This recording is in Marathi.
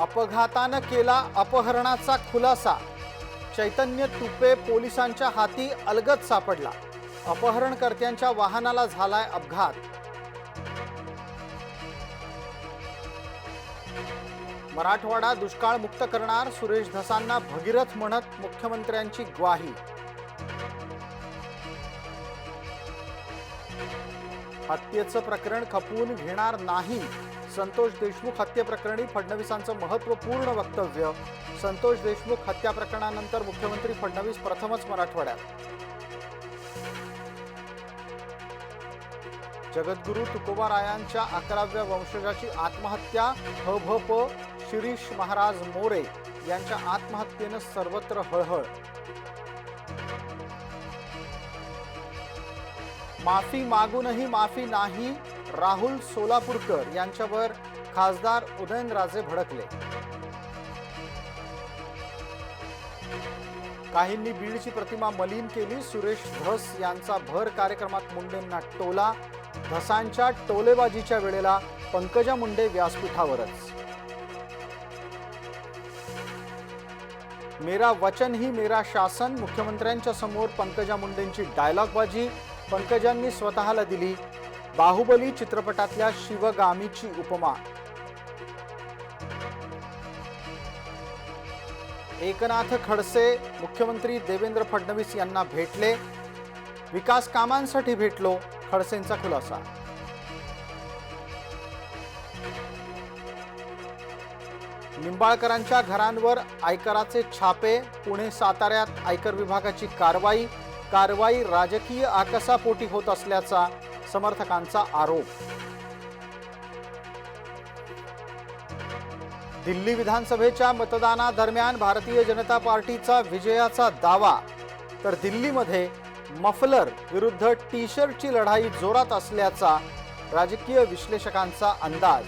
अपघातानं केला अपहरणाचा खुलासा. चैतन्य तुपे पोलिसांच्या हाती अलगद सापडला. अपहरणकर्त्यांच्या वाहनाला झालाय अपघात. मराठवाडा दुष्काळ मुक्त करणार सुरेश धसांना भगीरथ म्हणत मुख्यमंत्र्यांची ग्वाही. हत्येचं प्रकरण खपवून घेणार नाही. संतोष देशमुख हत्येप्रकरणी फडणवीसांचं महत्त्वपूर्ण वक्तव्य. संतोष देशमुख हत्या प्रकरणानंतर मुख्यमंत्री फडणवीस प्रथमच मराठवाड्यात. जगद्गुरू तुकोबारायांच्या अकराव्या वंशजाची आत्महत्या हभप शिरीष महाराज मोरे यांच्या आत्महत्येनं सर्वत्र हळहळ. माफी मागूनही माफी नाही राहुल सोलापूरकर यांच्यावर खासदार उदयनराजे भडकले. काहींनी बीडची प्रतिमा मलिन केली सुरेश धस यांचा भर कार्यक्रमात मुंडेंना टोला धसांच्या टोलेबाजीच्या वेळेला पंकजा मुंडे व्यासपीठावरच. मेरा वचन ही मेरा शासन मुख्यमंत्र्यांच्या समोर पंकजा मुंडेंची डायलॉगबाजी पंकजांनी स्वतःला दिली बाहुबली चित्रपटातल्या शिवगामीची उपमा. एकनाथ खडसे मुख्यमंत्री देवेंद्र फडणवीस यांना भेटले. विकास कामांसाठी भेटलो खडसेंचा खुलासा निंबाळकरांच्या घरांवर आयकराचे छापे पुणे साताऱ्यात आयकर विभागाची कारवाई कारवाई राजकीय आकसापोटी होत असल्याचा समर्थकांचा आरोप. दिल्ली विधानसभेच्या मतदानादरम्यान भारतीय जनता पार्टीचा विजयाचा दावा. तर दिल्लीमध्ये मफलर विरुद्ध टी शर्टची लढाई जोरात असल्याचा राजकीय विश्लेषकांचा अंदाज.